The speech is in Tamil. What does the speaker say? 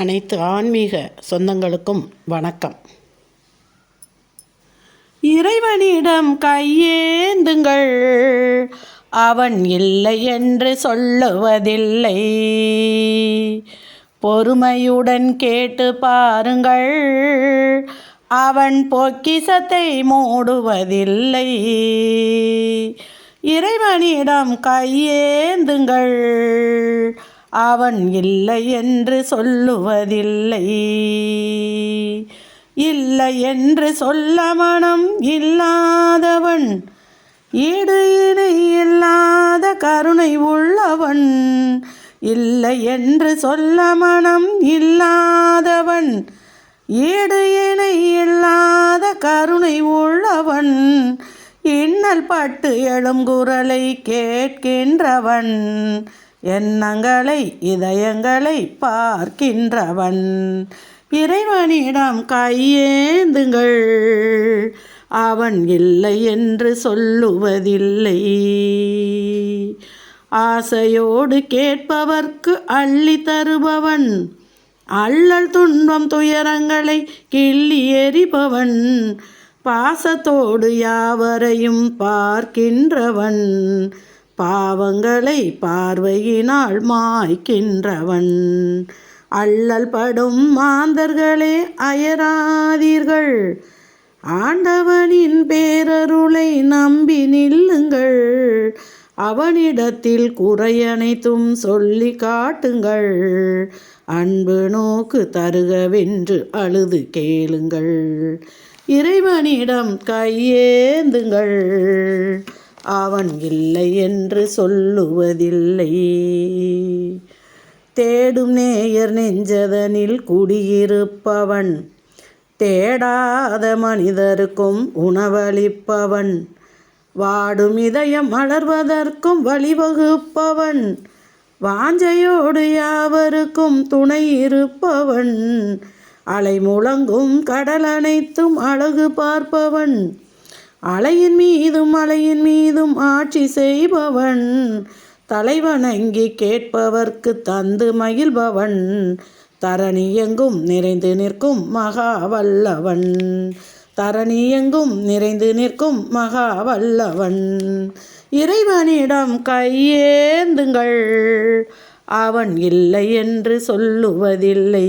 அனைத்து ஆன்மீக சொந்தங்களுக்கும் வணக்கம். இறைவனிடம் கையேந்துங்கள். அவன் இல்லை என்று சொல்லுவதில்லை. பொறுமையுடன் கேட்டு பாருங்கள். அவன் பொக்கிசத்தை மூடுவதில்லை. இறைவனிடம் கையேந்துங்கள். அவன் இல்லை என்று சொல்லுவதில்லை. இல்லை என்று சொல்ல மனம் இல்லாதவன் ஈடு இணை இல்லாத கருணை உள்ளவன் இல்லை என்று சொல்ல மனம் இல்லாதவன் ஈடு இணை இல்லாத கருணை உள்ளவன் இன்னல் பட்டு எழும் குரலை கேட்கின்றவன். எண்ணங்களை இதயங்களை பார்க்கின்றவன். இறைவனிடம் கையேந்துங்கள். அவன் இல்லை என்று சொல்லுவதில்லை. ஆசையோடு கேட்பவர்க்கு அள்ளி தருபவன். அள்ளல் துன்பம் துயரங்களை கிள்ளி எறிபவன் பாசத்தோடு யாவரையும் பார்க்கின்றவன். பாவங்களை பார்வையினால் மாய்க்கின்றவன். அள்ளல் படும் மாந்தர்களே அயராதீர்கள். ஆண்டவனின் பேரருளை நம்பி நில்லுங்கள். அவனிடத்தில் குறையனைத்தும் சொல்லி காட்டுங்கள். அன்பு நோக்கு தருகவென்று அழுது கேளுங்கள். இறைவனிடம் கையேந்துங்கள். அவன் இல்லை என்று சொல்லுவதில்லை. தேடும் நேயர் நெஞ்சதனில் குடியிருப்பவன் தேடாத மனிதருக்கும் உணவளிப்பவன் வாடும் இதயம் மலர்வதற்கும் வழிவகுப்பவன் வாஞ்சையோடு யாவருக்கும் துணை இருப்பவன் அலை முழங்கும் கடல் அனைத்தும் அழகு பார்ப்பவன் அலையின் மீதும் அலையின் மீதும் ஆட்சி செய்பவன். தலைவணங்கி கேட்பவர்க்கு தந்து மகிழ்பவன். தரணி எங்கும் நிறைந்து நிற்கும் மகாவல்லவன். தரணி எங்கும் நிறைந்து நிற்கும் மகாவல்லவன். இறைவனிடம் கையேந்துங்கள். அவன் இல்லை என்று சொல்லுவதில்லை.